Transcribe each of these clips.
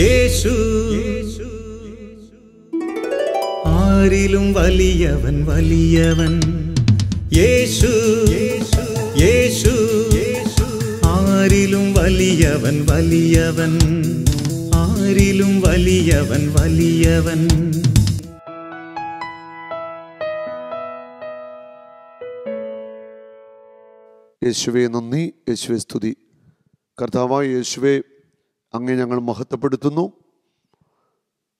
യേശു. ആരിലും വലിയവൻ വലിയവൻ. യേശു യേശു. ആരിലും വലിയവൻ വലിയവൻ. ആരിലും വലിയവൻ വലിയവൻ. യേശുവെ നന്ദി യേശുവെ സ്തുതി. കർത്താവായ യേശുവെ അങ്ങേ ഞങ്ങൾ മഹത്വപ്പെടുത്തുന്നു.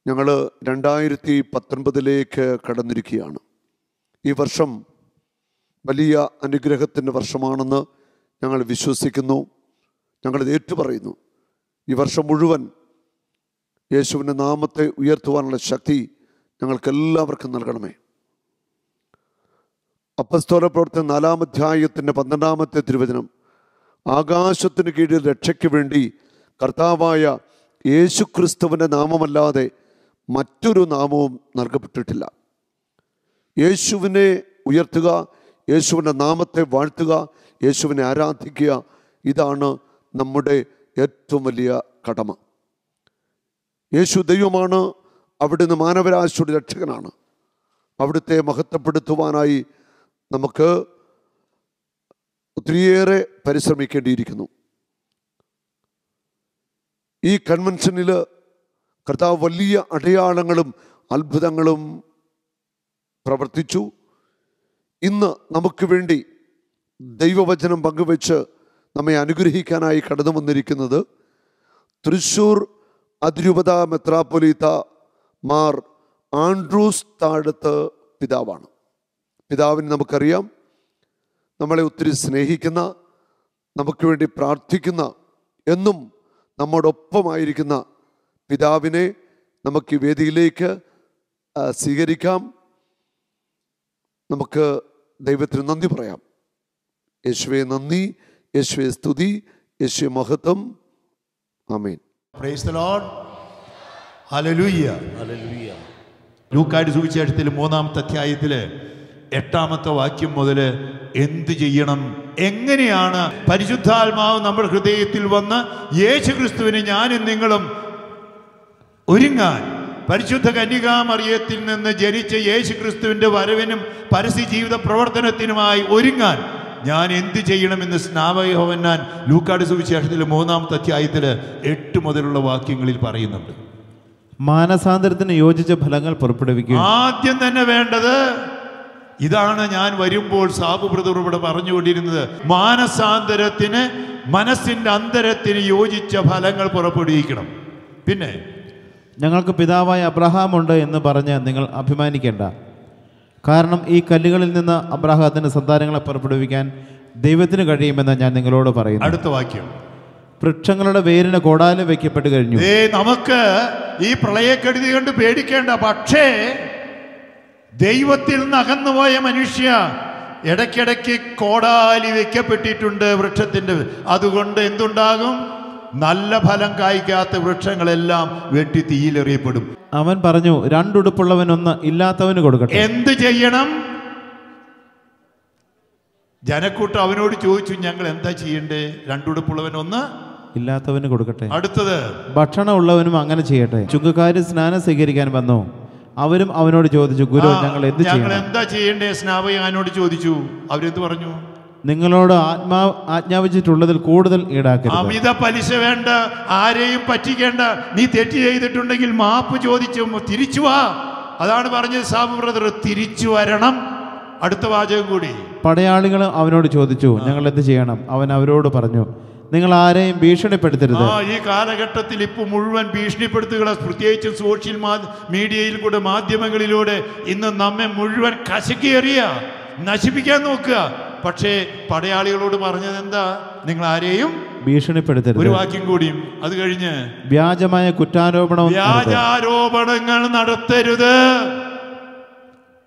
ഞങ്ങൾ രണ്ടായിരത്തി പത്തൊൻപതിലേക്ക് കടന്നിരിക്കുകയാണ്. ഈ വർഷം വലിയ അനുഗ്രഹത്തിന്റെ വർഷമാണെന്ന് ഞങ്ങൾ വിശ്വസിക്കുന്നു. ഞങ്ങളത് ഏറ്റുപറയുന്നു. ഈ വർഷം മുഴുവൻ യേശുവിന്റെ നാമത്തെ ഉയർത്തുവാനുള്ള ശക്തി ഞങ്ങൾക്കെല്ലാവർക്കും നൽകണമേ. അപ്പസ്തോല പ്രവർത്തന നാലാമധ്യായത്തിന്റെ പന്ത്രണ്ടാമത്തെ തിരുവചനം ആകാശത്തിന് കീഴിൽ രക്ഷയ്ക്ക് വേണ്ടി കർത്താവായ യേശുക്രിസ്തുവിന്റെ നാമമല്ലാതെ മറ്റൊരു നാമവും നൽകപ്പെട്ടിട്ടില്ല. യേശുവിനെ ഉയർത്തുക യേശുവിന്റെ നാമത്തെ വാഴ്ത്തുക യേശുവിനെ ആരാധിക്കുക ഇതാണ് നമ്മുടെ ഏറ്റവും വലിയ കടമ. യേശു ദൈവമാണ് അവിടുന്ന് മാനവരാശിയുടെ രക്ഷകനാണ്. അവിടുത്തെ മഹത്വപ്പെടുത്തുവാനായി നമുക്ക് ഒത്തിരിയേറെ പരിശ്രമിക്കേണ്ടിയിരിക്കുന്നു. ഈ കൺവെൻഷനിൽ കർത്താവ് വലിയ അടയാളങ്ങളും അത്ഭുതങ്ങളും പ്രവർത്തിച്ചു. ഇന്ന് നമുക്ക് വേണ്ടി ദൈവവചനം പങ്കുവെച്ച് നമ്മെ അനുഗ്രഹിക്കാനായി കടന്നു വന്നിരിക്കുന്നത് തൃശൂർ അതിരൂപത മെത്രാപ്പൊലീത്ത മാർ ആൻഡ്രൂസ് താഴത്ത് പിതാവാണ്. പിതാവിന് നമുക്കറിയാം. നമ്മളെ ഒത്തിരി സ്നേഹിക്കുന്ന നമുക്ക് വേണ്ടി പ്രാർത്ഥിക്കുന്ന എന്നും നമ്മോടൊപ്പമായിരിക്കുന്ന പിതാവിനെ നമുക്ക് ഈ വേദിയിലേക്ക് സ്വീകരിക്കാം. നമുക്ക് ദൈവത്തിന് നന്ദി പറയാം. യേശുവെ നന്ദി യേശുവെ സ്തുതി യേശു മഹത്വം. ആമീൻ. ലൂക്കാട് ദ ലോർഡ് ഹല്ലേലൂയ ലൂക്കായുടെ സുവിശേഷത്തിൽ മൂന്നാമത്തെ അധ്യായത്തിൽ എട്ടാമത്തെ വാക്യം മുതൽ എന്ത് ചെയ്യണം? എങ്ങനെയാണ് പരിശുദ്ധാത്മാവ് നമ്മുടെ ഹൃദയത്തിൽ വന്ന് യേശു ക്രിസ്തുവിന് ഞാനും നിങ്ങളും ഒരുങ്ങാൻ? പരിശുദ്ധ കന്യകാമറിയത്തിൽ നിന്ന് ജനിച്ച യേശു ക്രിസ്തുവിന്റെ വരവിനും പരസ്യ ജീവിത പ്രവർത്തനത്തിനുമായി ഒരുങ്ങാൻ ഞാൻ എന്ത് ചെയ്യണമെന്ന് സ്നാപകയോവന്നാൻ ലൂക്കാട് സുവിശേഷത്തിൽ മൂന്നാമത്തെ അധ്യായത്തിൽ എട്ട് മുതലുള്ള വാക്യങ്ങളിൽ പറയുന്നുണ്ട്. മാനസാന്തരത്തിന് യോജിച്ച ഫലങ്ങൾ പുറപ്പെടുവിക്കുക. ആദ്യം തന്നെ വേണ്ടത് ഇതാണ് ഞാൻ വരുമ്പോൾ സാബു ബ്രദർ ഇവിടെ പറഞ്ഞുകൊണ്ടിരുന്നത്. മാനസാന്തരത്തിന് മനസ്സിന്റെ അന്തരത്തിന് യോജിച്ച ഫലങ്ങൾ പുറപ്പെടുവിക്കണം. പിന്നെ ഞങ്ങൾക്ക് പിതാവായ അബ്രഹാം ഉണ്ട് എന്ന് പറഞ്ഞ് നിങ്ങൾ അഭിമാനിക്കേണ്ട. കാരണം ഈ കല്ലുകളിൽ നിന്ന് അബ്രഹാത്തിന്റെ സന്താനങ്ങളെ പുറപ്പെടുവിക്കാൻ ദൈവത്തിന് കഴിയുമെന്ന് ഞാൻ നിങ്ങളോട് പറയുന്നു. അടുത്ത വാക്യം. വൃക്ഷങ്ങളുടെ വേരിന് കോടാലും വെക്കപ്പെട്ട് കഴിഞ്ഞു. നമുക്ക് ഈ പ്രളയക്കെടുതി കൊണ്ട് പേടിക്കേണ്ട പക്ഷേ ദൈവത്തിൽ നിന്ന് അകന്നുപോയ മനുഷ്യ ഇടയ്ക്കിടയ്ക്ക് കോടാലി വെക്കപ്പെട്ടിട്ടുണ്ട് വൃക്ഷത്തിന്റെ അതുകൊണ്ട് എന്തുണ്ടാകും? നല്ല ഫലം കായ്ക്കാത്ത വൃക്ഷങ്ങളെല്ലാം വെട്ടി തീയിലെറിയപ്പെടും. അവൻ പറഞ്ഞു രണ്ടുടുപ്പുള്ളവനൊന്ന് ഇല്ലാത്തവന് കൊടുക്കട്ടെ. എന്ത് ചെയ്യണം? ജനക്കൂട്ടം അവനോട് ചോദിച്ചു ഞങ്ങൾ എന്താ ചെയ്യണ്ടേ? രണ്ടുടുപ്പുള്ളവൻ ഒന്ന് ഇല്ലാത്തവന് കൊടുക്കട്ടെ. അടുത്തത് ഭക്ഷണം ഉള്ളവനും അങ്ങനെ ചെയ്യട്ടെ. ചുങ്കക്കാര് സ്നാനം സ്വീകരിക്കാൻ വന്നു. അവരും അവനോട് ചോദിച്ചു ഗുരു ഞങ്ങൾ എന്ത് ഞങ്ങൾ എന്താ ചെയ്യണ്ടേ? സ്നാപകനോട് ചോദിച്ചു. അവരെന്ത് പറഞ്ഞു? നിങ്ങളോട് ആത്മാ ആജ്ഞാപിച്ചിട്ടുള്ളതിൽ കൂടുതൽ ഈടാക്കരുത്. അമിത പലിശ വേണ്ട ആരെയും പറ്റിക്കേണ്ട നീ തെറ്റ് ചെയ്തിട്ടുണ്ടെങ്കിൽ മാപ്പ് ചോദിച്ചു തിരിച്ചു വാ. അതാണ് പറഞ്ഞത് സാബു ബ്രദർ തിരിച്ചു വരണം. അടുത്ത വാചകം കൂടി. പടയാളികൾ അവനോട് ചോദിച്ചു ഞങ്ങൾ എന്ത് ചെയ്യണം? അവൻ അവരോട് പറഞ്ഞു നിങ്ങൾ ആരെയും ഭീഷണിപ്പെടുത്തരുത്. ആ ഈ കാലഘട്ടത്തിൽ ഇപ്പൊ മുഴുവൻ ഭീഷണിപ്പെടുത്തുക പ്രത്യേകിച്ച് സോഷ്യൽ മീഡിയയിൽ കൂടെ മാധ്യമങ്ങളിലൂടെ ഇന്ന് നമ്മെ മുഴുവൻ കശക്കിയേറിയ നശിപ്പിക്കാൻ നോക്കുക. പക്ഷേ പടയാളികളോട് പറഞ്ഞത് എന്താ? നിങ്ങൾ ആരെയും ഭീഷണിപ്പെടുത്തരുത്. ഒരു വാക്യം കൂടിയും അത് കഴിഞ്ഞ് വ്യാജമായ കുറ്റാരോപണം. വ്യാജാരോപണങ്ങൾ നടത്തരുത്.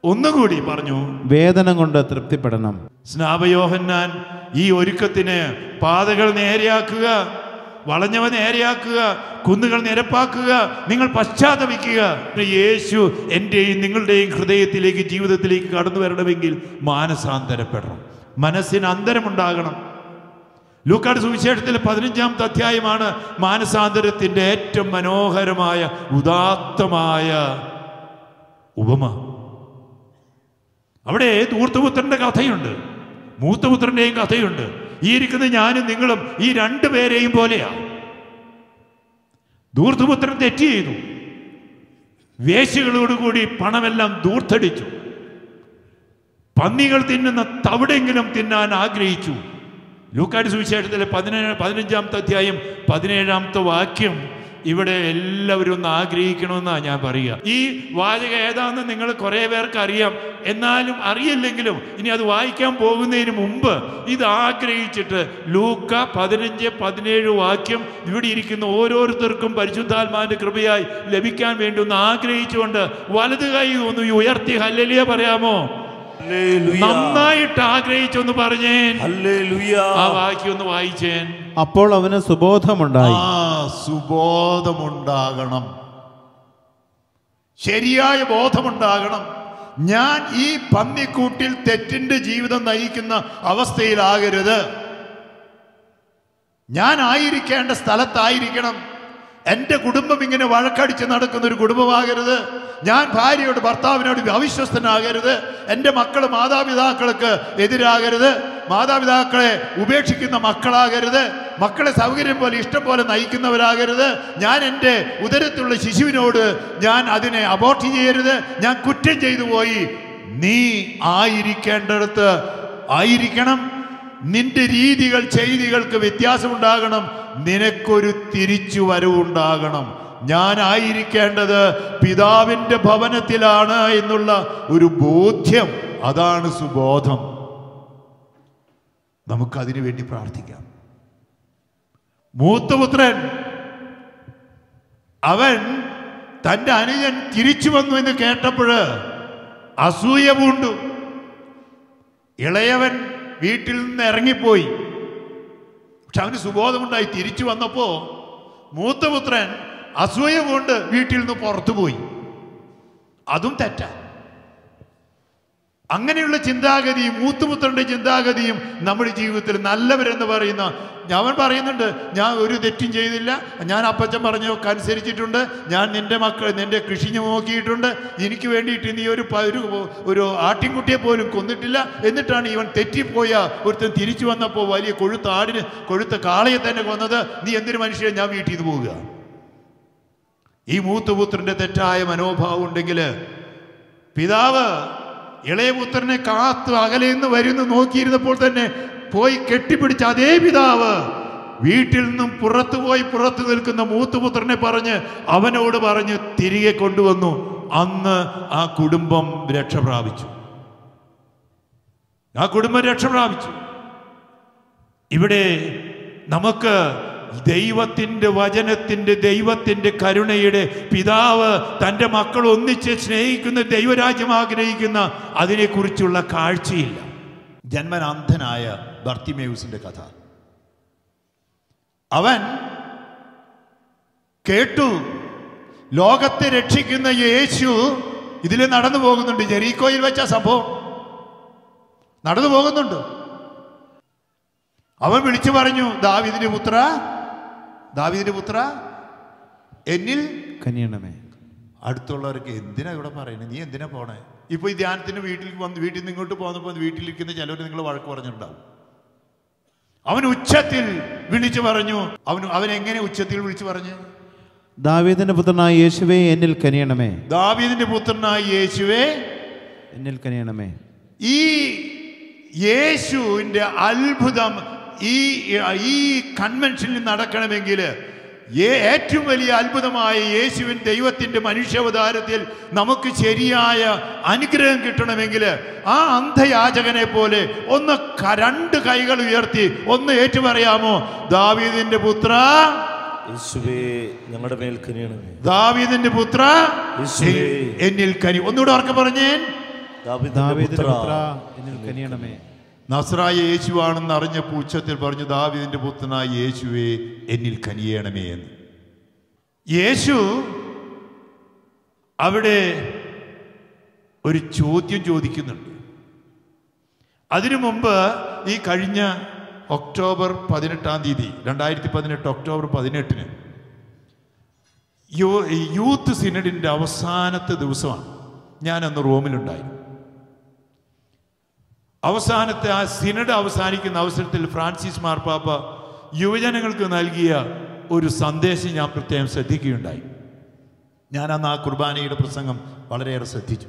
ഒന്നുകൂടി പറഞ്ഞു. വേദന കൊണ്ട് തൃപ്തിപ്പെടണം. സ്നാപയോഹന്നാൻ ഈ ഒരുക്കത്തിന് പാതകൾ നേരെയാക്കുക വളഞ്ഞവ നേരെയാക്കുക കുന്നുകൾ നിരപ്പാക്കുക നിങ്ങൾ പശ്ചാത്തപിക്കുക. യേശു എന്റെയും നിങ്ങളുടെയും ഹൃദയത്തിലേക്ക് ജീവിതത്തിലേക്ക് കടന്നു വരണമെങ്കിൽ മാനസാന്തരപ്പെടണം. മനസ്സിന് അന്തരമുണ്ടാകണം. ലൂക്കാട് സുവിശേഷത്തിലെ പതിനഞ്ചാമത്തെ അധ്യായമാണ് മാനസാന്തരത്തിന്റെ ഏറ്റവും മനോഹരമായ ഉദാത്തമായ ഉപമ. അവിടെ ധൂർത്തപുത്രന്റെ കഥയുണ്ട്. മൂത്തപുത്രന്റെയും കഥയുണ്ട്. ഈ ഇരിക്കുന്ന ഞാനും നിങ്ങളും ഈ രണ്ടു പേരെയും പോലെയാണ് ധൂർത്തപുത്രൻ തെറ്റ് ചെയ്തു. വേശികളോടുകൂടി പണമെല്ലാം ദൂർത്തടിച്ചു പന്നികൾ തിന്നുന്ന തവിടെങ്കിലും തിന്നാൻ ആഗ്രഹിച്ചു. ലൂക്കാട് സുവിശേഷത്തിലെ പതിനേഴ് പതിനഞ്ചാമത്തെ അധ്യായം പതിനേഴാമത്തെ വാക്യം ഇവിടെ എല്ലാവരും ഒന്ന് ആഗ്രഹിക്കണമെന്നാണ് ഞാൻ പറയുക. ഈ വാചകം ഏതാണെന്ന് നിങ്ങൾ കുറേ പേർക്ക് അറിയാം എന്നാലും അറിയില്ലെങ്കിലും ഇനി അത് വായിക്കാൻ പോകുന്നതിന് മുമ്പ് ഇത് ആഗ്രഹിച്ചിട്ട് ലൂക്ക പതിനഞ്ച് പതിനേഴ് വാക്യം ഇവിടെ ഇരിക്കുന്ന ഓരോരുത്തർക്കും പരിശുദ്ധാത്മാന്റെ കൃപയായി ലഭിക്കാൻ വേണ്ടി ഒന്ന് ആഗ്രഹിച്ചുകൊണ്ട് വലത് കൈ ഒന്ന് ഉയർത്തി ഹല്ലലിയ പറയാമോ? നന്നായിട്ട് ആഗ്രഹിച്ചൊന്ന് പറഞ്ഞേൻ. ആ വാക്യം ഒന്ന് വായിച്ചേൻ. അപ്പോൾ അവന് സുബോധമുണ്ടായി. ആ സുബോധമുണ്ടാകണം. ശരിയായ ബോധമുണ്ടാകണം. ഞാൻ ഈ പന്നിക്കൂട്ടിൽ തെറ്റിന്റെ ജീവിതം നയിക്കുന്ന അവസ്ഥയിലാകരുത്. ഞാൻ ആയിരിക്കേണ്ട സ്ഥലത്തായിരിക്കണം. എന്റെ കുടുംബം ഇങ്ങനെ വഴക്കടിച്ച് നടക്കുന്ന ഒരു കുടുംബമാകരുത്. ഞാൻ ഭാര്യയോട് ഭർത്താവിനോട് അവിശ്വസ്തനാകരുത്. എന്റെ മക്കൾ മാതാപിതാക്കൾക്ക് എതിരാകരുത്. മാതാപിതാക്കളെ ഉപേക്ഷിക്കുന്ന മക്കളാകരുത്. മക്കളെ സൗകര്യം പോലെ ഇഷ്ടം പോലെ നയിക്കുന്നവരാകരുത്. ഞാൻ എന്റെ ഉദരത്തിലുള്ള ശിശുവിനോട് ഞാൻ അതിനെ അബോർട്ട് ചെയ്യരുത്. ഞാൻ കുറ്റം ചെയ്തു പോയി. നീ ആയിരിക്കേണ്ടടുത്ത് ആയിരിക്കണം. നിന്റെ രീതികൾ ചെയ്തികൾക്ക് വ്യത്യാസമുണ്ടാകണം. നിനക്കൊരു തിരിച്ചു വരവുണ്ടാകണം ഞാനായിരിക്കേണ്ടത് പിതാവിന്റെ ഭവനത്തിലാണ് എന്നുള്ള ഒരു ബോധ്യം. അതാണ് സുബോധം. നമുക്കതിനു വേണ്ടി പ്രാർത്ഥിക്കാം. മൂത്തപുത്രൻ അവൻ തന്റെ അനുജൻ തിരിച്ചു വന്നു എന്ന് കേട്ടപ്പോൾ അസൂയ പൂണ്ടു. ഇളയവൻ വീട്ടിൽ നിന്ന് ഇറങ്ങിപ്പോയി. പക്ഷെ അവന് സുബോധമുണ്ടായി തിരിച്ചു വന്നപ്പോ മൂത്തപുത്രൻ അസൂയ കൊണ്ട് വീട്ടിൽ നിന്ന് പുറത്തുപോയി. അതും തെറ്റാ. അങ്ങനെയുള്ള ചിന്താഗതിയും മൂത്തുപുത്രന്റെ ചിന്താഗതിയും നമ്മുടെ ജീവിതത്തിൽ നല്ലവരെന്ന് പറയുന്ന അവൻ പറയുന്നുണ്ട് ഞാൻ ഒരു തെറ്റും ചെയ്തില്ല. ഞാൻ അപ്പച്ചൻ പറഞ്ഞൊക്കെ അനുസരിച്ചിട്ടുണ്ട്. ഞാൻ നിന്റെ മക്കൾ നിന്റെ കൃഷി നോക്കിയിട്ടുണ്ട്. എനിക്ക് വേണ്ടിയിട്ട് നീ ഒരു ഒരു ഒരു ആട്ടിൻകുട്ടിയെ പോലും കൊന്നിട്ടില്ല. എന്നിട്ടാണ് ഇവൻ തെറ്റിപ്പോയ ഒരുത്തൻ തിരിച്ചു വന്നപ്പോൾ വലിയ കൊഴുത്ത ആടിന് കൊഴുത്ത കാളയെ തന്നെ കൊന്നത്. നീ എന്തൊരു മനുഷ്യൻ ഞാൻ വീട്ടിൽ നിന്ന് പോവുക. ഈ മൂത്തുപുത്രന്റെ തെറ്റായ മനോഭാവം ഉണ്ടെങ്കിൽ പിതാവ് ഇളയപുത്രനെ കാത്ത് അകലെ നിന്ന് വരുന്നു നോക്കിയിരുന്നപ്പോൾ തന്നെ പോയി കെട്ടിപ്പിടിച്ച അതേ പിതാവ് വീട്ടിൽ നിന്നും പുറത്തു പോയി പുറത്തു നിൽക്കുന്ന മൂത്തുപുത്രനെ പറഞ്ഞ് അവനോട് പറഞ്ഞ് തിരികെ കൊണ്ടുവന്നു. അന്ന് ആ കുടുംബം രക്ഷ പ്രാപിച്ചു. ആ കുടുംബം രക്ഷ പ്രാപിച്ചു. ഇവിടെ നമുക്ക് ദൈവത്തിന്റെ വചനത്തിന്റെ ദൈവത്തിന്റെ കരുണയുടെ പിതാവ് തന്റെ മക്കൾ ഒന്നിച്ച് സ്നേഹിക്കുന്ന ദൈവരാജ്യം ആഗ്രഹിക്കുന്ന അതിനെക്കുറിച്ചുള്ള കാഴ്ചയില്ല. ജന്മനാന്ധനായ ബർത്തിമേയൂസിന്റെ കഥ. അവൻ കേട്ടു ലോകത്തെ രക്ഷിക്കുന്ന യേശു ഇതിൽ നടന്നു പോകുന്നുണ്ട്. ജെറീക്കോയിൽ വെച്ച സംഭവം. നടന്നു പോകുന്നുണ്ട്. അവൻ വിളിച്ചു പറഞ്ഞു ദാവിദിന്റെ പുത്ര ദാവിദിന്റെ പുത്ര എന്നിൽ കനിയണമേ. അടുത്തുള്ളവർക്ക് എന്തിനാ ഇവിടെ പറയണേ നീ എന്തിനാ പോണേ? ഇപ്പൊ ഈ ധ്യാനത്തിന് വീട്ടിൽ വന്ന് വീട്ടിൽ നിന്ന് ഇങ്ങോട്ട് പോകുന്നപ്പോൾ വീട്ടിലിരിക്കുന്ന ചിലവർ നിങ്ങൾ വഴക്ക് പറഞ്ഞിട്ടുണ്ടാവും. അവൻ ഉച്ചത്തിൽ വിളിച്ചു പറഞ്ഞു. അവൻ അവൻ എങ്ങനെ ഉച്ചത്തിൽ വിളിച്ചു പറഞ്ഞു? ദാവീദിന്റെ പുത്രനായ യേശുവേ എന്നിൽ കനിയണമേ. ദാവീദിന്റെ പുത്രനായ യേശുവേ എന്നിൽ കനിയണമേ. ഈ യേശുവിന്റെ അത്ഭുതം ഈ ഈ കൺവെൻഷനിൽ നടക്കണമെങ്കിൽ ഏറ്റവും വലിയ അത്ഭുതമായ യേശുവിൻ ദൈവത്തിന്റെ മനുഷ്യാവതാരത്തിൽ നമുക്ക് ശരിയായ അനുഗ്രഹം കിട്ടണമെങ്കിൽ ആ അന്ധയാചകനെ പോലെ ഒന്ന് രണ്ട് കൈകൾ ഉയർത്തി ഒന്ന് ഏറ്റുപറയാമോ? ദാവീദിന്റെ പുത്ര യേശുവേ ഞങ്ങളുടെ മേൽ കനിയണമേ. ദാവീദിന്റെ പുത്ര. എന്നിൽ കനി ഒന്നുകൂടെ ഉറക്കെ പറഞ്ഞേ ദാവീദിന്റെ പുത്ര എന്നിൽ കനിയണമേ. നസ്രായ യേശുവാണെന്ന് അറിഞ്ഞ പൂച്ചത്തിൽ പറഞ്ഞു ദാവിദിന്റെ പുത്രനായ യേശുവെ എന്നിൽ കനിയേണമേ എന്ന്. യേശു അവിടെ ഒരു ചോദ്യം ചോദിക്കുന്നുണ്ട്. അതിനു മുമ്പ് ഈ കഴിഞ്ഞ ഒക്ടോബർ പതിനെട്ടാം തീയതി രണ്ടായിരത്തി പതിനെട്ട് ഒക്ടോബർ പതിനെട്ടിന് യൂത്ത് സിനഡിന്റെ അവസാനത്തെ ദിവസമാണ് ഞാനന്ന് റോമിലുണ്ടായി അവസാനത്തെ ആ സിനഡ് അവസാനിക്കുന്ന അവസരത്തിൽ ഫ്രാൻസിസ് മാർപ്പാപ്പ യുവജനങ്ങൾക്ക് നൽകിയ ഒരു സന്ദേശം ഞാൻ പ്രത്യേകം ശ്രദ്ധിക്കുകയുണ്ടായി. ഞാൻ അന്ന് ആ കുർബാനയുടെ പ്രസംഗം വളരെയേറെ ശ്രദ്ധിച്ചു.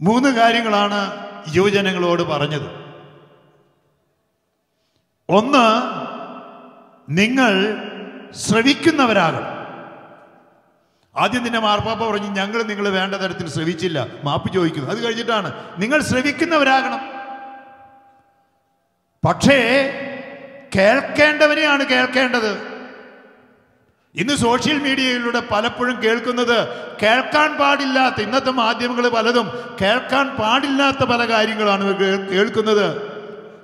മൂന്ന് കാര്യങ്ങളാണ് യുവജനങ്ങളോട് പറഞ്ഞത്. ഒന്ന് നിങ്ങൾ ശ്രവിക്കുന്നവരാകണം. ആദ്യം നിന്നെ മാർപ്പാപ്പ പറഞ്ഞു ഞങ്ങൾ നിങ്ങൾ വേണ്ട തരത്തിൽ ശ്രവിച്ചില്ല. മാപ്പ് ചോദിക്കുന്നു. അത് കഴിഞ്ഞിട്ടാണ്. നിങ്ങൾ ശ്രവിക്കുന്നവരാകണം. പക്ഷേ കേൾക്കേണ്ടവനെയാണ് കേൾക്കേണ്ടത്. ഇന്ന് സോഷ്യൽ മീഡിയയിലൂടെ പലപ്പോഴും കേൾക്കുന്നത് കേൾക്കാൻ പാടില്ലാത്ത ഇന്നത്തെ മാധ്യമങ്ങൾ പലതും കേൾക്കാൻ പാടില്ലാത്ത പല കാര്യങ്ങളാണ് കേൾക്കുന്നത്.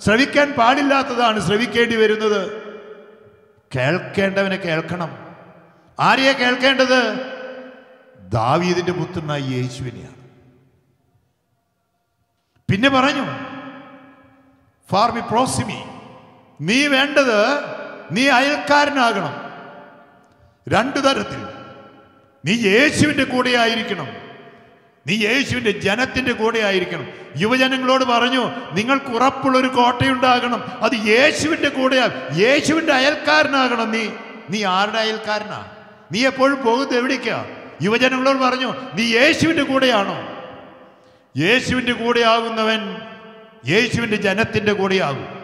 ശ്രവിക്കാൻ പാടില്ലാത്തതാണ് ശ്രവിക്കേണ്ടി വരുന്നത്. കേൾക്കേണ്ടവനെ കേൾക്കണം. ആരെയാ കേൾക്കേണ്ടത്? ദാവീദിന്റെ പുത്രനായി യേശുവിനെയാണ്. പിന്നെ പറഞ്ഞു ഫാർ മി പ്രോസിമി നീ വേണ്ടത് നീ അയൽക്കാരനാകണം. രണ്ടു തരത്തിൽ. നീ യേശുവിന്റെ കൂടെ ആയിരിക്കണം. നീ യേശുവിന്റെ ജനത്തിന്റെ കൂടെ ആയിരിക്കണം. യുവജനങ്ങളോട് പറഞ്ഞു നിങ്ങൾക്ക് ഉറപ്പുള്ളൊരു കോട്ടയുണ്ടാകണം. അത് യേശുവിന്റെ കൂടെയാ. യേശുവിന്റെ അയൽക്കാരനാകണം നീ. നീ ആരുടെ അയൽക്കാരനാ? നീ എപ്പോഴും പോകുന്നത് എവിടേക്കാ? യുവജനങ്ങളോട് പറഞ്ഞു നീ യേശുവിന്റെ കൂടെയാണോ? യേശുവിന്റെ കൂടെയാകുന്നവൻ യേശുവിന്റെ ജനത്തിന്റെ കൂടെയാകും.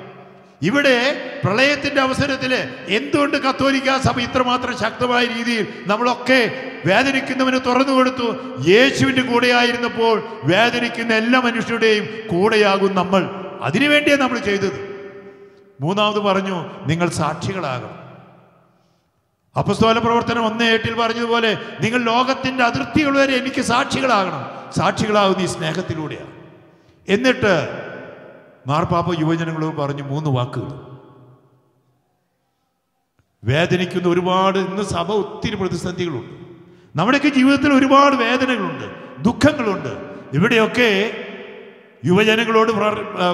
ഇവിടെ പ്രളയത്തിന്റെ അവസരത്തിൽ എന്തുകൊണ്ട് കത്തോലിക്ക സഭ ഇത്രമാത്രം ശക്തമായ രീതിയിൽ നമ്മളൊക്കെ വേദനിക്കുന്നവന് തുറന്നു കൊടുത്തു? യേശുവിന്റെ കൂടെയായിരുന്നപ്പോൾ വേദനിക്കുന്ന എല്ലാ മനുഷ്യരുടെയും കൂടെയാകും നമ്മൾ. അതിനുവേണ്ടിയാണ് നമ്മൾ ചെയ്തത്. മൂന്നാമത് പറഞ്ഞു നിങ്ങൾ സാക്ഷികളാകണം. അപ്പസ്തോല പ്രവർത്തനം ഒന്ന് എട്ടിൽ പറഞ്ഞതുപോലെ നിങ്ങൾ ലോകത്തിന്റെ അതിർത്തികൾ വരെ എനിക്ക് സാക്ഷികളാകണം. സാക്ഷികളാകുന്ന ഈ സ്നേഹത്തിലൂടെയാണ്. എന്നിട്ട് മാർപ്പാപ്പ യുവജനങ്ങളോട് പറഞ്ഞു മൂന്ന് വാക്കുകൾ. വേദനിക്കുന്ന ഒരുപാട് ഇന്ന് സഭ ഒത്തിരി പ്രതിസന്ധികളുണ്ട്. നമ്മുടെയൊക്കെ ജീവിതത്തിൽ ഒരുപാട് വേദനകളുണ്ട് ദുഃഖങ്ങളുണ്ട്. ഇവിടെയൊക്കെ യുവജനങ്ങളോട്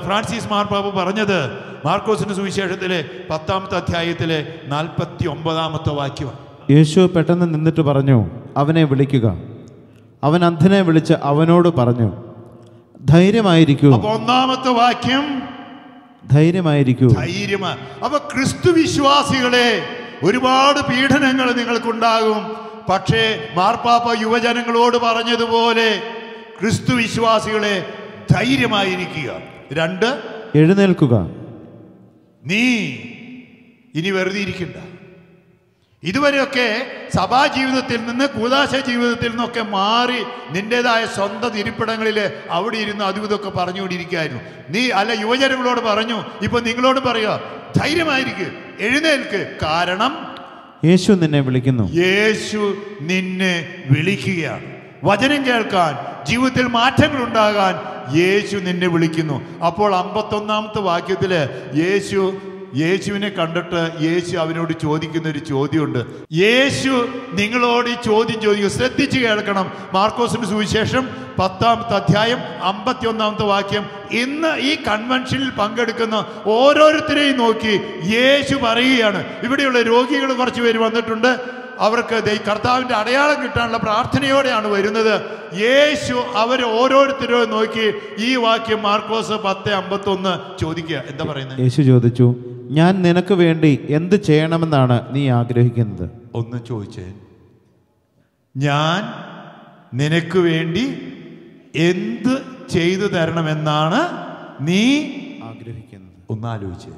ഫ്രാൻസിസ് മാർപ്പാപ്പ പറഞ്ഞത് മാർക്കോസിന്റെ സുവിശേഷത്തിലെ പത്താമത്തെ അധ്യായത്തിലെ നാൽപ്പത്തി ഒമ്പതാമത്തെ വാക്യം. യേശു പെട്ടെന്ന് നിന്നിട്ട് പറഞ്ഞു അവനെ വിളിക്കുക. അവൻ അന്ധനെ വിളിച്ച് അവനോട് പറഞ്ഞു ധൈര്യമായിരിക്കൂ. ഒന്നാമത്തെ വാക്യം ധൈര്യമായിരിക്കൂ. ധൈര്യം. അപ്പൊ ക്രിസ്തു വിശ്വാസികളെ ഒരുപാട് പീഡനങ്ങൾ നിങ്ങൾക്കുണ്ടാകും. പക്ഷേ മാർപ്പാപ്പ യുവജനങ്ങളോട് പറഞ്ഞതുപോലെ ക്രിസ്തു വിശ്വാസികളെ ധൈര്യമായിരിക്കുക. രണ്ട് എഴുന്നേൽക്കുക. നീ ഇനി വെറുതെ ഇരിക്കണ്ട. ഇതുവരെയൊക്കെ സഭാ ജീവിതത്തിൽ നിന്ന് കൂതാശ ജീവിതത്തിൽ നിന്നൊക്കെ മാറി നിന്റേതായ സ്വന്തം ഇരിപ്പിടങ്ങളിൽ അവിടെ ഇരുന്ന് അതും ഇതൊക്കെ പറഞ്ഞുകൊണ്ടിരിക്കുകയായിരുന്നു. നീ അല്ല യുവജനങ്ങളോട് പറഞ്ഞു ഇപ്പൊ നിങ്ങളോട് പറയുക ധൈര്യമായിരിക്കും എഴുന്നേൽക്ക്. കാരണം യേശു നിന്നെ വിളിക്കുന്നു. യേശു നിന്നെ വിളിക്കുകയാണ്. വചനം കേൾക്കാൻ ജീവിതത്തിൽ മാറ്റങ്ങൾ ഉണ്ടാകാൻ യേശു നിന്നെ വിളിക്കുന്നു. അപ്പോൾ അമ്പത്തൊന്നാമത്തെ വാക്യത്തിൽ യേശു യേശുവിനെ കണ്ടിട്ട് യേശു അവനോട് ചോദിക്കുന്ന ഒരു ചോദ്യമുണ്ട്. യേശു നിങ്ങളോട് ഈ ചോദ്യം ചോദിക്കും ശ്രദ്ധിച്ചു കേൾക്കണം. മാർക്കോസിന്റെ സുവിശേഷം പത്താമത്തെ അധ്യായം അമ്പത്തി ഒന്നാമത്തെ വാക്യം. ഇന്ന് ഈ കൺവെൻഷനിൽ പങ്കെടുക്കുന്ന ഓരോരുത്തരെയും നോക്കി യേശു പറയുകയാണ്. ഇവിടെയുള്ള രോഗികൾ കുറച്ച് പേര് വന്നിട്ടുണ്ട്. അവർക്ക് കർത്താവിന്റെ കർത്താവിന്റെ അടയാളം കിട്ടാനുള്ള പ്രാർത്ഥനയോടെയാണ് വരുന്നത്. യേശു അവരെ ഓരോരുത്തരും നോക്കി ഈ വാക്യം മാർക്കോസ് പത്ത് അമ്പത്തൊന്ന് ചോദിക്കുക. എന്താ പറയുന്നത് യേശു ചോദിച്ചു ഞാൻ നിനക്ക് വേണ്ടി എന്ത് ചെയ്യണമെന്നാണ് നീ ആഗ്രഹിക്കുന്നത്? ഒന്ന് ചോദിച്ചേ. ഞാൻ നിനക്ക് വേണ്ടി എന്ത് ചെയ്തു തരണമെന്നാണ് നീ ആഗ്രഹിക്കുന്നത്. ഒന്ന് ആലോചിച്ചേ.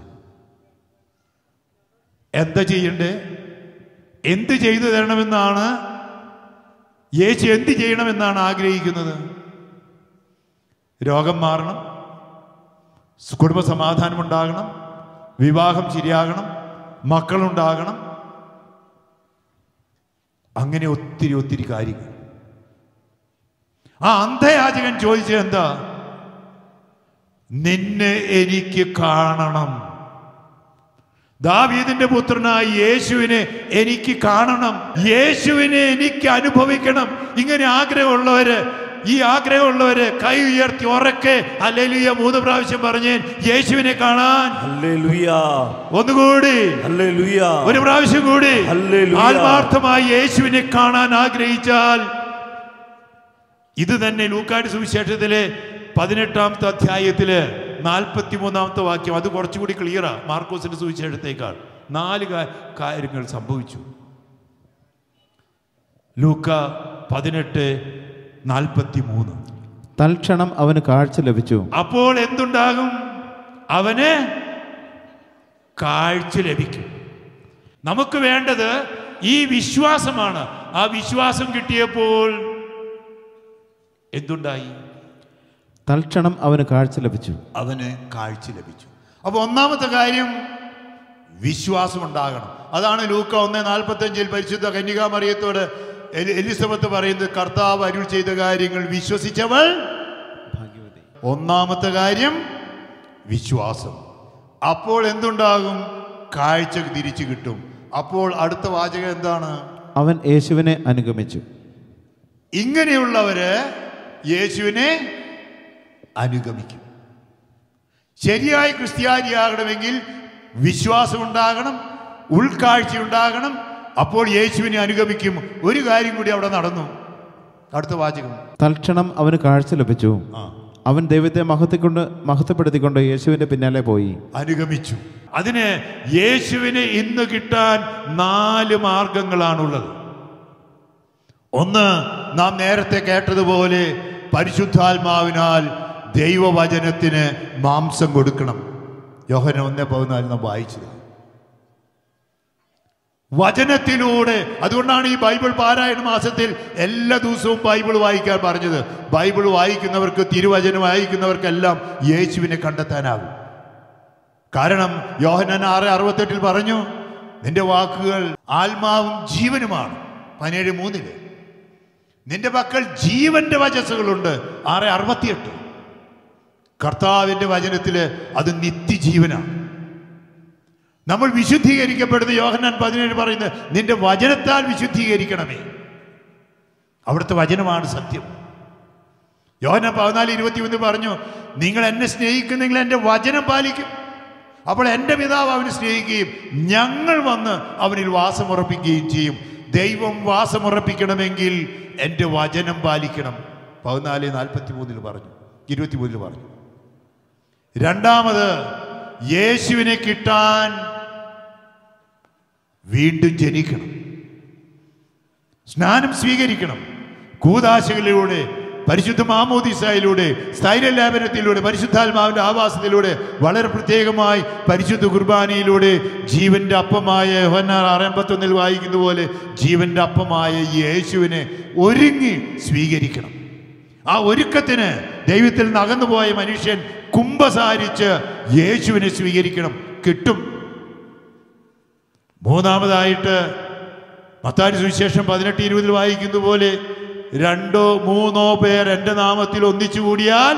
എന്താ ചെയ്യണ്ടേ? എന്ത് ചെയ്തു തരണമെന്നാണ് യേശു എന്ത് ചെയ്യണമെന്നാണ് ആഗ്രഹിക്കുന്നത്? രോഗം മാറണം കുടുംബ സമാധാനം ഉണ്ടാകണം വിവാഹം ശരിയാകണം മക്കളുണ്ടാകണം. അങ്ങനെ ഒത്തിരി ഒത്തിരി കാര്യങ്ങൾ. ആ അന്ധയാചകൻ ചോദിച്ചത് എന്താ? നിന്നെ എനിക്ക് കാണണം. ദാവീദിന്റെ പുത്രനായ യേശുവിനെ എനിക്ക് കാണണം. യേശുവിനെ എനിക്ക് അനുഭവിക്കണം. ഇങ്ങനെ ആഗ്രഹമുള്ളവര് ഈ ആഗ്രഹമുള്ളവര് കൈ ഉയർത്തി ഉറക്കെ അല്ലെലിയ മൂന്ന് പ്രാവശ്യം പറഞ്ഞ് യേശുവിനെ കാണാൻ. ഒന്നുകൂടി ഒരു പ്രാവശ്യം കൂടി. ആത്മാർത്ഥമായി യേശുവിനെ കാണാൻ ആഗ്രഹിച്ചാൽ ഇത് തന്നെ ലൂക്കാട് സുവിശേഷത്തിലെ പതിനെട്ടാമത്തെ അധ്യായത്തിൽ നാൽപ്പത്തി മൂന്നാമത്തെ വാക്യം അത് കുറച്ചുകൂടി ക്ലിയറാ മാർക്കോസിന്റെ സുവിശേഷത്തേക്കാൾ നാല് കാര്യങ്ങൾ സംഭവിച്ചു. ലൂക്ക പതിനെട്ട് നാൽപ്പത്തി മൂന്ന് തൽക്ഷണം അവന് കാഴ്ച ലഭിച്ചു. അപ്പോൾ എന്തുണ്ടാകും? അവന് കാഴ്ച ലഭിക്കും. നമുക്ക് വേണ്ടത് ഈ വിശ്വാസമാണ്. ആ വിശ്വാസം കിട്ടിയപ്പോൾ എന്തുണ്ടായി? തൽക്ഷണം അവന് കാഴ്ച ലഭിച്ചു. അവന് കാഴ്ച ലഭിച്ചു. അപ്പൊ ഒന്നാമത്തെ കാര്യം വിശ്വാസം ഉണ്ടാകണം അതാണ് ലൂക്ക ഒന്ന് നാൽപ്പത്തഞ്ചിൽ പരിശുദ്ധ കന്യകാമറിയത്തോട് എലി- എലിസബത്ത് പറയുന്നത് കർത്താവ് അരുൾ ചെയ്ത കാര്യങ്ങൾ വിശ്വസിച്ചവൾ ഒന്നാമത്തെ കാര്യം വിശ്വാസം. അപ്പോൾ എന്തുണ്ടാകും? കാഴ്ച തിരിച്ചു കിട്ടും. അപ്പോൾ അടുത്ത വാചകം എന്താണ്? അവൻ യേശുവിനെ അനുഗമിച്ചു. ഇങ്ങനെയുള്ളവര് യേശുവിനെ അനുഗമിക്കും. ശരിയായ ക്രിസ്ത്യാനിയാകണമെങ്കിൽ വിശ്വാസം ഉണ്ടാകണം ഉൾക്കാഴ്ച ഉണ്ടാകണം അപ്പോൾ യേശുവിനെ അനുഗമിക്കും. ഒരു കാര്യം കൂടി അവിടെ നടന്നു. അടുത്ത വാചകം. തൽക്ഷണം അവന് കാഴ്ച ലഭിച്ചു. അവൻ ദൈവത്തെ മഹത്വക്കൊണ്ട് മഹത്വപ്പെടുത്തിക്കൊണ്ട് യേശുവിന്റെ പിന്നാലെ പോയി. അനുഗമിച്ചു. അതിന് യേശുവിന് ഇന്ന് കിട്ടാൻ നാല് മാർഗങ്ങളാണുള്ളത്. ഒന്ന് നാം നേരത്തെ കേട്ടതുപോലെ പരിശുദ്ധാത്മാവിനാൽ ദൈവവചനത്തിന് മാംസം കൊടുക്കണം. യോഹന ഒന്നേ പതിനാല് നാം വായിച്ചത്. വചനത്തിലൂടെ അതുകൊണ്ടാണ് ഈ ബൈബിൾ പാരായണ മാസത്തിൽ എല്ലാ ദിവസവും ബൈബിൾ വായിക്കാൻ പറഞ്ഞത്. ബൈബിൾ വായിക്കുന്നവർക്ക് തിരുവചനം വായിക്കുന്നവർക്കെല്ലാം യേശുവിനെ കണ്ടെത്താനാകും. കാരണം യോഹനൻ ആറ് അറുപത്തെട്ടിൽ പറഞ്ഞു നിന്റെ വാക്കുകൾ ആത്മാവും ജീവനുമാണ്. പതിനേഴ് മൂന്നിൽ നിന്റെ പക്കൽ ജീവന്റെ വചസ്സുകളുണ്ട്. ആറ് അറുപത്തിയെട്ട്. കർത്താവിന്റെ വചനത്തിൽ അത് നിത്യജീവനാണ്. നമ്മൾ വിശുദ്ധീകരിക്കപ്പെടുന്ന യോഹന്നാൻ പതിനേഴ് പറയുന്നത് നിന്റെ വചനത്താൽ വിശുദ്ധീകരിക്കണമേ. അവിടുത്തെ വചനമാണ് സത്യം. യോഹന്നാൻ പതിനാല് ഇരുപത്തിയൊന്ന് പറഞ്ഞു നിങ്ങൾ എന്നെ സ്നേഹിക്കുന്നെങ്കിൽ എന്റെ വചനം പാലിക്കും. അപ്പോൾ എന്റെ പിതാവ് അവനെ സ്നേഹിക്കുകയും ഞങ്ങൾ വന്ന് അവനിൽ വാസമുറപ്പിക്കുകയും ചെയ്യും. ദൈവം വാസമുറപ്പിക്കണമെങ്കിൽ എന്റെ വചനം പാലിക്കണം. പതിനാല് നാൽപ്പത്തി മൂന്നിൽ പറഞ്ഞു ഇരുപത്തി മൂന്നിൽ പറഞ്ഞു. രണ്ടാമത് യേശുവിനെ കിട്ടാൻ വീണ്ടും ജനിക്കണം. സ്നാനം സ്വീകരിക്കണം. കൂതാശകളിലൂടെ പരിശുദ്ധ മാമോദിസായിലൂടെ സ്ഥൈര്യലാപനത്തിലൂടെ പരിശുദ്ധാത്മാവിന്റെ ആവാസത്തിലൂടെ വളരെ പ്രത്യേകമായി പരിശുദ്ധ കുർബാനയിലൂടെ ജീവന്റെ അപ്പമായ യോഹന്നാൻ ആറമ്പത്തൊന്നിൽ വായിക്കുന്ന പോലെ ജീവന്റെ അപ്പമായ യേശുവിനെ ഒരുങ്ങി സ്വീകരിക്കണം. ആ ഒരുക്കത്തിന് ദൈവത്തിൽ നിന്ന് അകന്നുപോയ മനുഷ്യൻ കുംഭസാരിച്ച് യേശുവിനെ സ്വീകരിക്കണം. കിട്ടും. മൂന്നാമതായിട്ട് മത്താരി സുവിശേഷം പതിനെട്ട് ഇരുപതിൽ വായിക്കുന്ന പോലെ രണ്ടോ മൂന്നോ പേർ എന്റെ നാമത്തിൽ ഒന്നിച്ചു കൂടിയാൽ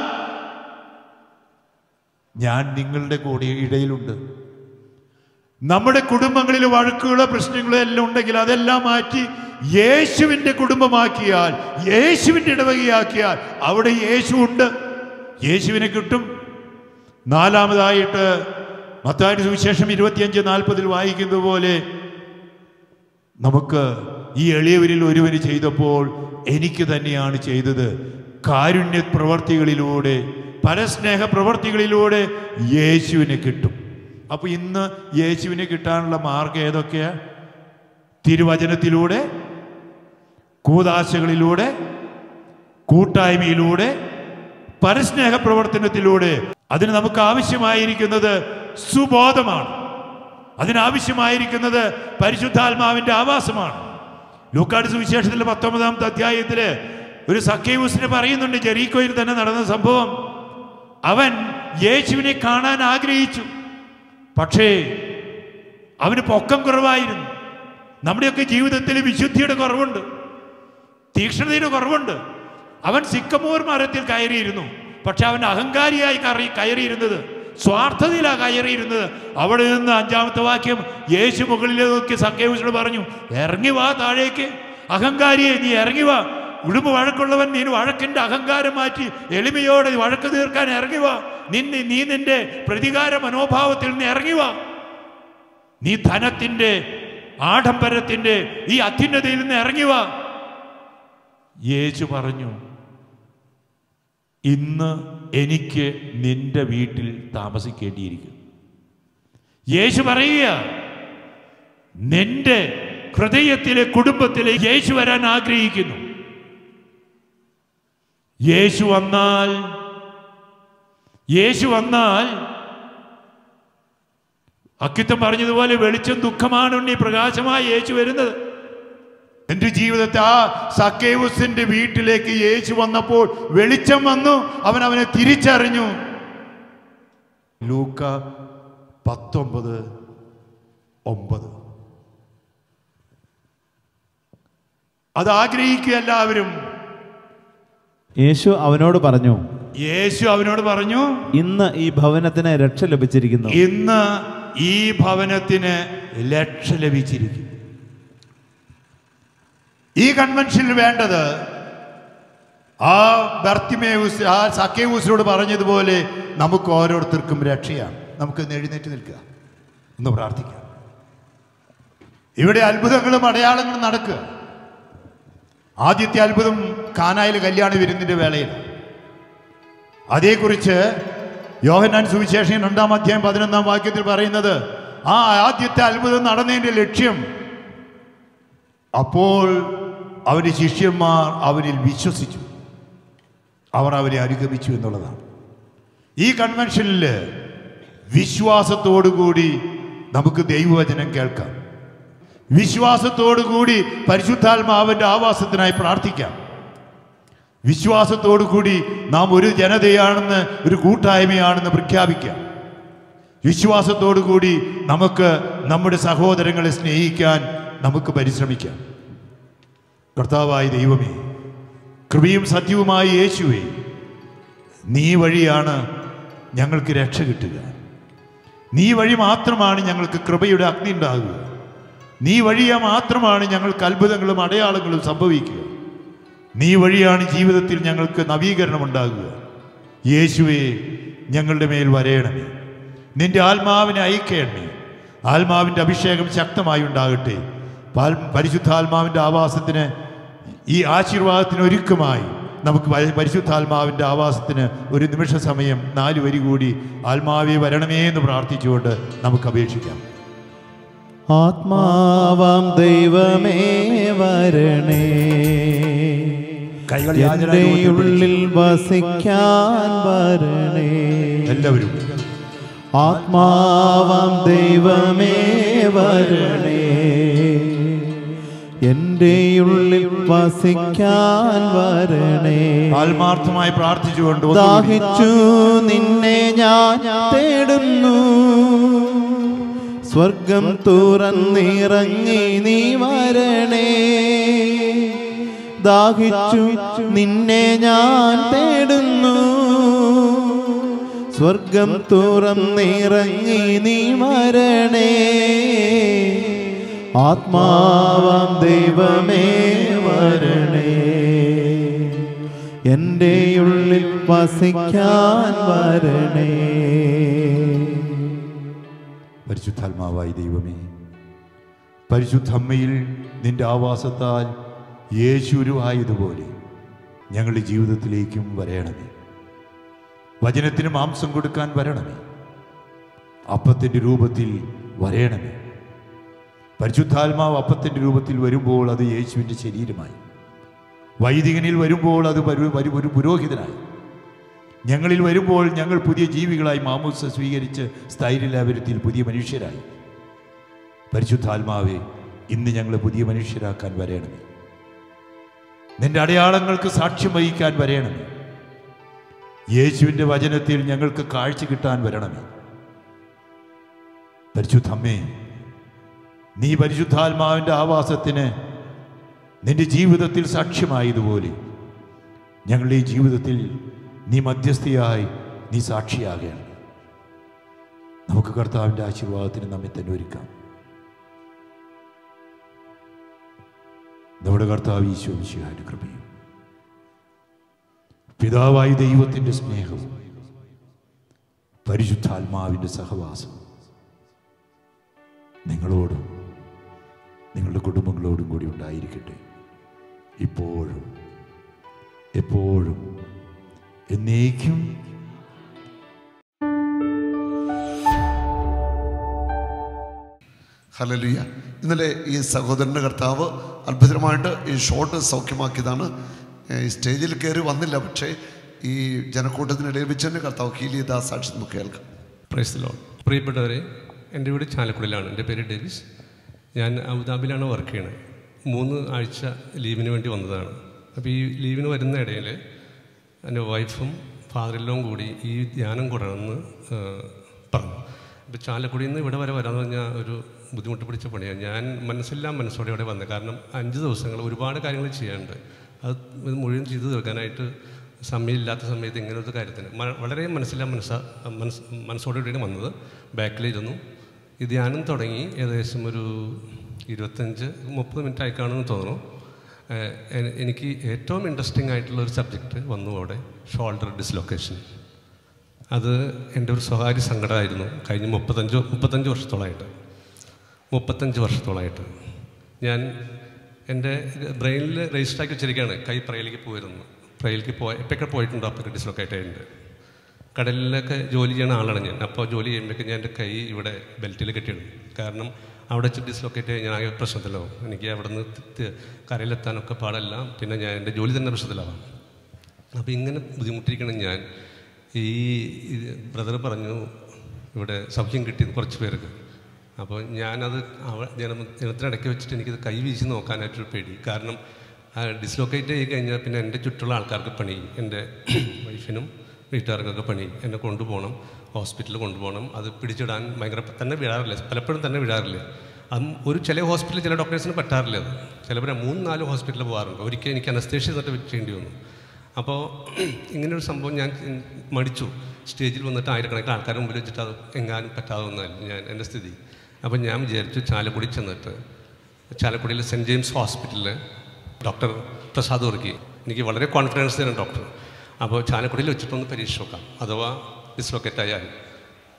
ഞാൻ നിങ്ങളുടെ കൂടെ ഇടയിലുണ്ട്. നമ്മുടെ കുടുംബങ്ങളിൽ വഴക്കുകളോ പ്രശ്നങ്ങളോ എല്ലാം ഉണ്ടെങ്കിൽ അതെല്ലാം മാറ്റി യേശുവിന്റെ കുടുംബമാക്കിയാൽ യേശുവിന്റെ ഇടവകയാക്കിയാൽ അവിടെ യേശു ഉണ്ട്. യേശുവിനെ കിട്ടും. നാലാമതായിട്ട് മത്താരി സുവിശേഷം ഇരുപത്തിയഞ്ച് നാൽപ്പതിൽ വായിക്കുന്നത് പോലെ നമുക്ക് ഈ എളിയവരിൽ ഒരുവന് ചെയ്തപ്പോൾ എനിക്ക് തന്നെയാണ് ചെയ്തത്. കാരുണ്യ പ്രവർത്തികളിലൂടെ പരസ്നേഹ പ്രവർത്തികളിലൂടെ യേശുവിനെ കിട്ടും. അപ്പോൾ ഇന്ന് യേശുവിനെ കിട്ടാനുള്ള മാർഗം ഏതൊക്കെയാ? തിരുവചനത്തിലൂടെ കൂതാശകളിലൂടെ കൂട്ടായ്മയിലൂടെ പരസ്നേഹ പ്രവർത്തനത്തിലൂടെ അതിന് നമുക്ക് ആവശ്യമായിരിക്കുന്നത് സുബോധമാണ്. അതിനാവശ്യമായിരിക്കുന്നത് പരിശുദ്ധാത്മാവിന്റെ ആവാസമാണ്. ലൂക്കാട് സുവിശേഷത്തിലെ പത്തൊമ്പതാമത്തെ അധ്യായത്തിൽ ഒരു സഖ്യയൂസിനെ പറയുന്നുണ്ട് ജെറീക്കോയിൽ തന്നെ നടന്ന സംഭവം. അവൻ യേശുവിനെ കാണാൻ ആഗ്രഹിച്ചു. പക്ഷേ അവന് പൊക്കം കുറവായിരുന്നു. നമ്മുടെയൊക്കെ ജീവിതത്തിൽ വിശുദ്ധിയുടെ കുറവുണ്ട്. തീക്ഷ്ണതയുടെ കുറവുണ്ട്. അവൻ സിക്കമൂർ മരത്തിൽ കയറിയിരുന്നു. പക്ഷെ അവൻ അഹങ്കാരിയായി കയറി കയറിയിരുന്നത് സ്വാർത്ഥതയിലാണ് കയറിയിരുന്നത്. അവിടെ നിന്ന് അഞ്ചാമത്തെ വാക്യം യേശു മുകളിൽ നോക്കി സക്കേവസിനോട് പറഞ്ഞു ഇറങ്ങി വാ താഴേക്ക്. അഹങ്കാരിയെ നീ ഇറങ്ങി വാ. ഉടുമ്പ് വഴക്കുള്ളവൻ നീ വഴക്കിന്റെ അഹങ്കാരം മാറ്റി എളിമയോടെ വഴക്ക് തീർക്കാൻ ഇറങ്ങി വാ. നിന്നെ നീ നിന്റെ പ്രതികാര മനോഭാവത്തിൽ നിന്ന് ഇറങ്ങി വാ. നീ ധനത്തിന്റെ ആഡംബരത്തിന്റെ ഈ അത്യുന്നതയിൽ നിന്ന് ഇറങ്ങി വാ. യേശു പറഞ്ഞു ഇന്ന് എനിക്ക് നിന്റെ വീട്ടിൽ താമസിക്കേണ്ടിയിരിക്കും യേശു പറയുക നിന്റെ ഹൃദയത്തിലെ കുടുംബത്തിലെ യേശു വരാൻ ആഗ്രഹിക്കുന്നു. യേശു വന്നാൽ യേശു വന്നാൽ അക്കിത്തം പറഞ്ഞതുപോലെ വെളിച്ചം ദുഃഖമാണ് ഉണ്ണി പ്രകാശമായി യേശു വരുന്നത്. എന്റെ ജീവിതത്തെ ആ സക്കേവുസിന്റെ വീട്ടിലേക്ക് യേശു വന്നപ്പോൾ വെളിച്ചം വന്നു. അവൻ അവനെ തിരിച്ചറിഞ്ഞു. ലൂക്ക പത്തൊമ്പത് ഒമ്പത്. അത് ആഗ്രഹിക്കുക എല്ലാവരും. യേശു അവനോട് പറഞ്ഞു യേശു അവനോട് പറഞ്ഞു ഇന്ന് ഈ ഭവനത്തിന് രക്ഷ ലഭിച്ചിരിക്കുന്നു. ഇന്ന് ഈ ഭവനത്തിന് രക്ഷ ലഭിച്ചിരിക്കുന്നു. ഈ കൺവെൻഷനിൽ വേണ്ടത് ആ ബർത്തിമേവൂസ് ആ സക്കേവൂസിനോട് പറഞ്ഞതുപോലെ നമുക്ക് ഓരോരുത്തർക്കും രക്ഷയാണ്. നമുക്ക് എഴുന്നേറ്റ് നിൽക്കുക. ഒന്ന് പ്രാർത്ഥിക്കാം. ഇവിടെ അത്ഭുതങ്ങളും അടയാളങ്ങളും നടക്കുക. ആദ്യത്തെ അത്ഭുതം കാനായിൽ കല്യാണ വരുന്നതിന്റെ വേളയിലാണ്. അതേക്കുറിച്ച് യോഹന്നാൻ സുവിശേഷൻ രണ്ടാം അധ്യായം പതിനൊന്നാം വാക്യത്തിൽ പറയുന്നത് ആ ആദ്യത്തെ അത്ഭുതം നടന്നതിന്റെ ലക്ഷ്യം. അപ്പോൾ അവന്റെ ശിഷ്യന്മാർ അവനിൽ വിശ്വസിച്ചു. അവർ അവരെ അനുഗമിച്ചു എന്നുള്ളതാണ്. ഈ കൺവെൻഷനിൽ വിശ്വാസത്തോടുകൂടി നമുക്ക് ദൈവവചനം കേൾക്കാം. വിശ്വാസത്തോടുകൂടി പരിശുദ്ധാത്മാവിന്റെ ആവാസത്തിനായി പ്രാർത്ഥിക്കാം. വിശ്വാസത്തോടുകൂടി നാം ഒരു ജനതയാണെന്ന് ഒരു കൂട്ടായ്മയാണെന്ന് പ്രഖ്യാപിക്കാം വിശ്വാസത്തോടു കൂടി നമുക്ക് നമ്മുടെ സഹോദരങ്ങളെ സ്നേഹിക്കാൻ നമുക്ക് പരിശ്രമിക്കാം. കർത്താവായ ദൈവമേ കൃപയും സത്യവുമായി യേശുവേ നീ വഴിയാണ് ഞങ്ങൾക്ക് രക്ഷ കിട്ടുക. നീ വഴി മാത്രമാണ് ഞങ്ങൾക്ക് കൃപയുടെ അഗ്നി ഉണ്ടാകുക. നീ വഴിയാ മാത്രമാണ് ഞങ്ങൾക്ക് അത്ഭുതങ്ങളും അടയാളങ്ങളും സംഭവിക്കുക. നീ വഴിയാണ് ജീവിതത്തിൽ ഞങ്ങൾക്ക് നവീകരണം ഉണ്ടാകുക. യേശുവെ ഞങ്ങളുടെ മേൽ വരയണമേ. നിന്റെ ആത്മാവിനെ അയക്കണമേ ആത്മാവിന്റെ അഭിഷേകം ശക്തമായി ഉണ്ടാകട്ടെ. പരിശുദ്ധാത്മാവിന്റെ ആവാസത്തിന് ഈ ആശീർവാദത്തിന് ഒരുക്കമായി നമുക്ക് പരി- പരിശുദ്ധാത്മാവിന്റെ ആവാസത്തിന് ഒരു നിമിഷ സമയം നാല് വരി കൂടി ആത്മാവെ വരണമേ എന്ന് പ്രാർത്ഥിച്ചുകൊണ്ട് നമുക്ക് അപേക്ഷിക്കാം. ആത്മാവാം ദൈവമേ വരണേ. കൈകൾ ഉള്ളിൽ വസിക്കാൻ വരണേ. എല്ലാവരും. ആത്മാവാം ദൈവമേ വരണേ. എന്റെ ഉള്ളിൽ വസിക്കാൻ വരണേ. ആത്മാർത്ഥമായി പ്രാർത്ഥിച്ചുകൊണ്ട് ദാഹിച്ചു നിന്നെ ഞാൻ തേടുന്നു. സ്വർഗം തുറന്നിറങ്ങി നീ വരണേ. ദാഹിച്ചു. നിന്നെ ഞാൻ തേടുന്നു. സ്വർഗം തുറന്നിറങ്ങി നീ വരണേ. ആത്മാവാം ദൈവമേ വരണേ. എന്റെ ഉള്ളിൽ വസിക്കാൻ വരണേ. പരിശുദ്ധാത്മാവായി ദൈവമേ പരിശുദ്ധമ്മയിൽ നിന്റെ ആവാസത്താൽ യേശുരുവായതുപോലെ ഞങ്ങളുടെ ജീവിതത്തിലേക്കും വരയണമേ വചനത്തിന് മാംസം കൊടുക്കാൻ വരണമേ. അപ്പത്തിന്റെ രൂപത്തിൽ വരയണമേ പരിശുദ്ധാത്മാവ് അപ്പത്തിന്റെ രൂപത്തിൽ വരുമ്പോൾ അത് യേശുവിന്റെ ശരീരമായി. വൈദികനിൽ വരുമ്പോൾ അത് ഒരു പുരോഹിതനായി. ഞങ്ങളിൽ വരുമ്പോൾ ഞങ്ങൾ പുതിയ ജീവികളായി മാമൂസ സ്വീകരിച്ച് സ്ഥൈര്യലാപരത്തിൽ പുതിയ മനുഷ്യരായി. പരിശുദ്ധാത്മാവെ ഇന്ന് ഞങ്ങളെ പുതിയ മനുഷ്യരാക്കാൻ വരയണമേ നിന്റെ അടയാളങ്ങൾക്ക് സാക്ഷ്യം വഹിക്കാൻ വരയണമേ യേശുവിന്റെ വചനത്തിൽ ഞങ്ങൾക്ക് കാഴ്ച കിട്ടാൻ വരണമേ. പരിശുദ്ധമ്മേ നീ പരിശുദ്ധാത്മാവിന്റെ ആവാസത്തിന് നിന്റെ ജീവിതത്തിൽ സാക്ഷ്യമായതുപോലെ ഞങ്ങളുടെ ഈ ജീവിതത്തിൽ നീ മധ്യസ്ഥയായി നീ സാക്ഷിയാകുകയാണ് നമുക്ക് കർത്താവിന്റെ ആശീർവാദത്തിന് നമ്മെ തന്നെ ഒരുക്കാം. നമ്മുടെ കർത്താവ് ഈശോ വിശുഹാന്റെ കൃപയും. പിതാവായ ദൈവത്തിന്റെ സ്നേഹം പരിശുദ്ധാത്മാവിന്റെ സഹവാസം നിങ്ങളോടും നിങ്ങളുടെ കുടുംബങ്ങളോടും കൂടി ഉണ്ടായിരിക്കട്ടെ. ഇപ്പോഴും എപ്പോഴും എന്നേക്കും ഹലലുയ ഇന്നലെ ഈ സഹോദരന്റെ കർത്താവ് അത്ഭുതമായിട്ട് ഈ ഷോട്ട് സൗഖ്യമാക്കിയതാണ്. ഈ സ്റ്റേജിൽ കയറി വന്നില്ല പക്ഷേ ഈ ജനക്കൂട്ടത്തിനിടയിൽ വെച്ച് തന്നെ കർത്താവ് ഹീലിയതാ സാക്ഷി നമുക്ക് കേൾക്കാം. പ്രൈസ് ലോ പ്രിയപ്പെട്ടവരെ എന്റെ വീട് ചാലക്കുടിയിലാണ്. എന്റെ പേര് ഡേവിസ്. ഞാൻ അബുദാബിയിലാണ് വർക്ക് ചെയ്യുന്നത്. മൂന്ന് ആഴ്ച ലീവിന് വേണ്ടി വന്നതാണ്. അപ്പോൾ ഈ ലീവിന് വരുന്ന ഇടയിൽ എന്റെ വൈഫും ഫാദറിലും കൂടി ഈ ധ്യാനം കൂടണമെന്ന് പറഞ്ഞു. അപ്പോൾ ചാലക്കുടിയിൽ നിന്ന് ഇവിടെ വരെ വരാമെന്ന് പറഞ്ഞാൽ ഒരു ബുദ്ധിമുട്ട് പിടിച്ച പണിയാണ്. ഞാൻ മനസ്സെല്ലാം മനസ്സോടെ ഇവിടെ വന്നത്. കാരണം അഞ്ച് ദിവസങ്ങൾ ഒരുപാട് കാര്യങ്ങൾ ചെയ്യാനുണ്ട്. അത് മുഴുവൻ ചെയ്തു തീർക്കാനായിട്ട് സമയമില്ലാത്ത സമയത്ത് ഇങ്ങനത്തെ കാര്യത്തിന്. വളരെ മനസ്സിലാ മനസ്സ മനസ്സ് മനസ്സോടുകൂടിയാണ് വന്നത്. ബാക്കിലിരുന്നു. ഈ ധ്യാനം തുടങ്ങി ഏകദേശം ഒരു ഇരുപത്തഞ്ച് മുപ്പത് മിനിറ്റ് ആയി കാണുമെന്ന് തോന്നുന്നു എനിക്ക് ഏറ്റവും ഇൻട്രസ്റ്റിംഗ് ആയിട്ടുള്ള ഒരു സബ്ജക്റ്റ് വന്നു അവിടെ ഷോൾഡർ ഡിസ്ലൊക്കേഷൻ അത് എന്റെ ഒരു സ്വകാര്യ സങ്കടമായിരുന്നു. കഴിഞ്ഞ മുപ്പത്തഞ്ച് മുപ്പത്തഞ്ച് വർഷത്തോളമായിട്ട് മുപ്പത്തഞ്ച് വർഷത്തോളമായിട്ട് ഞാൻ എന്റെ ബ്രെയിനിൽ രജിസ്റ്റർ ആക്കി വെച്ചിരിക്കുകയാണ്. കൈ പ്രയലിലേക്ക് പോയിരുന്നു. പ്രയലിലേക്ക് പോയ എപ്പോഴൊക്കെ പോയിട്ടുണ്ടോ അപ്പോൾ ഡിസ്ലൊക്കേറ്റ് ആയിട്ടുണ്ട് കടലിലൊക്കെ ജോലി ചെയ്യുന്ന ആളാണ് ഞാൻ. അപ്പോൾ ജോലി ചെയ്യുമ്പോഴേക്കും ഞാൻ എന്റെ കൈ ഇവിടെ ബെൽറ്റിൽ കെട്ടിയിടും. കാരണം അവിടെ വെച്ച് ഡിസ്ലൊക്കേറ്റ് ഞാൻ ആകെ പ്രശ്നത്തിലാവും എനിക്ക് അവിടെ നിന്ന് കരയിലെത്താനൊക്കെ പാടല്ല. പിന്നെ ഞാൻ എന്റെ ജോലി തന്നെ പ്രശ്നത്തിലാവാം. അപ്പോൾ ഇങ്ങനെ ബുദ്ധിമുട്ടിരിക്കണം ഞാൻ ഈ ബ്രദർ പറഞ്ഞു ഇവിടെ സൗഖ്യം കിട്ടി കുറച്ച് പേർക്ക്. അപ്പോൾ ഞാനത് അവ ജന ജനത്തിനിടയ്ക്ക് വെച്ചിട്ട് എനിക്കത് കൈ വീശി നോക്കാനായിട്ടൊരു പേടി. കാരണം ഡിസ്ലോക്കേറ്റ് ചെയ്ത് കഴിഞ്ഞാൽ പിന്നെ എന്റെ ചുറ്റുള്ള ആൾക്കാർക്ക് പണി എന്റെ വൈഫിനും വീട്ടുകാർക്കൊക്കെ പണി എന്നെ കൊണ്ടുപോകണം ഹോസ്പിറ്റലിൽ കൊണ്ടുപോകണം അത് പിടിച്ചിടാൻ ഭയങ്കര തന്നെ വിടാറില്ല പലപ്പോഴും തന്നെ വിടാറില്ല. അതും ഒരു ചില ഹോസ്പിറ്റലിൽ ചില ഡോക്ടേഴ്സിന് പറ്റാറില്ല അത്. ചിലവർ മൂന്ന് നാല് ഹോസ്പിറ്റലിൽ പോകാറുണ്ട്. ഒരിക്കൽ എനിക്ക് അനസ്തേഷ്യ എന്നിട്ട് ചെയ്യേണ്ടി വന്നു. അപ്പോൾ ഇങ്ങനൊരു സംഭവം ഞാൻ മടിച്ചു. സ്റ്റേജിൽ വന്നിട്ട് ആയിരക്കണക്കിന് ആൾക്കാരുടെ മുമ്പിൽ വെച്ചിട്ട് അത് എങ്ങാനും പറ്റാതെ വന്നല്ല ഞാൻ എന്റെ സ്ഥിതി. അപ്പോൾ ഞാൻ വിചാരിച്ചു ചാലക്കുടി ചെന്നിട്ട് ചാലക്കുടിയിലെ സെന്റ് ജെയിംസ് ഹോസ്പിറ്റലിൽ ഡോക്ടർ പ്രസാദ് ഉറക്കി എനിക്ക് വളരെ കോൺഫിഡൻസ് തരും ഡോക്ടർ. അപ്പോൾ ചാലക്കുടിയിൽ വെച്ചിട്ടൊന്ന് പരീക്ഷ നോക്കാം അഥവാ ഡിസ്ലൊക്കേറ്റ് ആയാൽ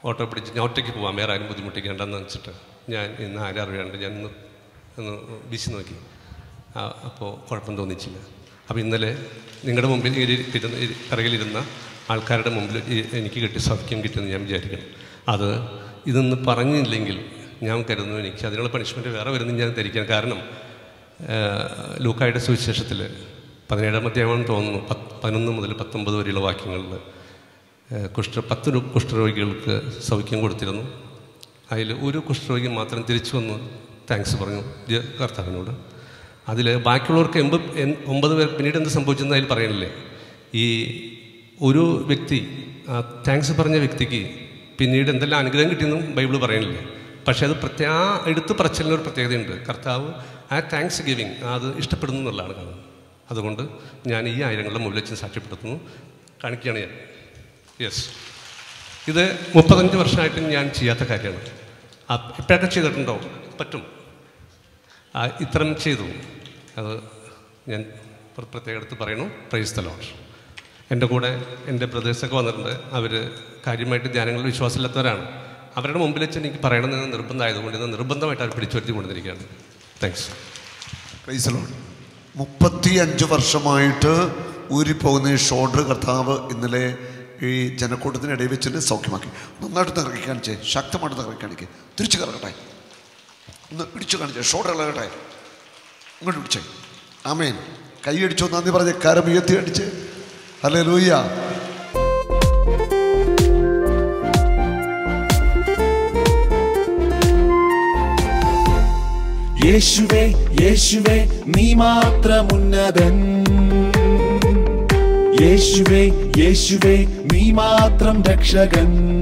ഓട്ടോ പിടിച്ച് ഞാൻ ഒറ്റയ്ക്ക് പോകാം വേറെ ആരും ബുദ്ധിമുട്ടിക്കേണ്ടെന്ന് വെച്ചിട്ട് ഞാൻ ഇന്ന് ആരും അറിയാണ്ട് ഞാൻ ഇന്ന് ഒന്ന് വീശി നോക്കി. അപ്പോൾ കുഴപ്പം തോന്നിച്ചില്ല അപ്പോൾ ഇന്നലെ നിങ്ങളുടെ മുമ്പിൽ ഇരുന്ന ഇരുന്ന് ഇരി- പിറകിലിരുന്ന ആൾക്കാരുടെ മുമ്പിൽ എനിക്ക് കിട്ടിയ സൗഖ്യം കിട്ടുമെന്ന് ഞാൻ വിചാരിക്കണം അത് ഇതൊന്ന് പറഞ്ഞില്ലെങ്കിൽ ഞാൻ കരുതുന്നു എനിക്ക് അതിനുള്ള പണിഷ്മെന്റ് വേറെ വരുന്നു ഞാൻ ധരിക്കാൻ കാരണം ലൂക്കായുടെ സുവിശേഷത്തിൽ പതിനേഴാം അധ്യായമാണെന്ന് തോന്നുന്നു പതിനൊന്ന് മുതൽ പത്തൊമ്പത് വരെയുള്ള വാക്യങ്ങളിൽ കുഷ്ഠ പത്ത് കുഷ്ഠരോഗികൾക്ക് സൗഖ്യം കൊടുത്തിരുന്നു. അതിൽ ഒരു കുഷ്ഠരോഗി മാത്രം തിരിച്ചു വന്ന്. താങ്ക്സ് പറഞ്ഞു. കർത്താവിനോട്. അതിൽ ബാക്കിയുള്ളവർക്ക് എൺപത് എൺ- ഒമ്പത് പേർ പിന്നീട് എന്ത് സംഭവിച്ചെന്ന് അതിൽ പറയണില്ലേ? ഈ ഒരു വ്യക്തി താങ്ക്സ് പറഞ്ഞ വ്യക്തിക്ക് പിന്നീട് എന്തെല്ലാം അനുഗ്രഹം കിട്ടിയെന്നും ബൈബിൾ പറയണില്ലേ? പക്ഷേ അത് പ്രത്യേക ആ എടുത്ത് പറച്ചിലിനൊരു പ്രത്യേകതയുണ്ട്. കർത്താവ് ആ താങ്ക്സ് ഗിവിങ് അത് ഇഷ്ടപ്പെടുന്നു എന്നുള്ളതാണ് കാണുന്നത് അതുകൊണ്ട് ഞാൻ ഈ ആയിരങ്ങളുടെ മുമ്പിൽ വെച്ച് സാക്ഷ്യപ്പെടുത്തുന്നു. കാണിക്കുകയാണ് ഞാൻ. യെസ് ഇത് മുപ്പത്തഞ്ച് വർഷമായിട്ട് ഞാൻ ചെയ്യാത്ത കാര്യമാണ്. എപ്പോഴൊക്കെ ചെയ്തിട്ടുണ്ടോ? പറ്റും. ഇത്തരം ചെയ്തു. അത് ഞാൻ പ്രത്യേക എടുത്ത് പറയുന്നു. പ്രൈസ് ലോഡ് എന്റെ കൂടെ എന്റെ ബ്രദേഴ്സൊക്കെ വന്നിട്ടുണ്ട്. അവർ കാര്യമായിട്ട് ധ്യാനങ്ങളിൽ വിശ്വാസമില്ലാത്തവരാണ്. അവരുടെ മുമ്പിൽ വെച്ച് എനിക്ക് പറയണമെന്ന് നിർബന്ധമായതുകൊണ്ട് ഇത് നിർബന്ധമായിട്ട് അവർ പിടിച്ചു വരുത്തി കൊണ്ടിരിക്കുകയാണ് താങ്ക്സ് പ്രൈസ് ലോഡ് മുപ്പത്തി അഞ്ച് വർഷമായിട്ട് ഊരിപ്പോകുന്ന ഈ ഷോൾഡർ കർത്താവ് ഇന്നലെ ഈ ജനക്കൂട്ടത്തിനിടയിൽ വെച്ചിട്ട് സൗഖ്യമാക്കി. നന്നായിട്ട് നിറക്കി കാണിച്ചേ ശക്തമായിട്ട് നിറക്കി കാണിക്കേ തിരിച്ചു കറക്കട്ടെ ഒന്ന് പിടിച്ചു കാണിച്ചേ. ഷോൾഡർ ഇളകട്ടെ. ഇങ്ങോട്ട് പിടിച്ചേ. ആമേൻ. കൈയടിച്ചോ നന്ദി പറഞ്ഞ് കരം ഉയർത്തി അടിച്ച്. അല്ലേ ലൂയ്യ യേശുവേ യേശുവേ നീ മാത്രമുന്നതൻ. യേശുവേ യേശുവേ നീ മാത്രം രക്ഷകൻ.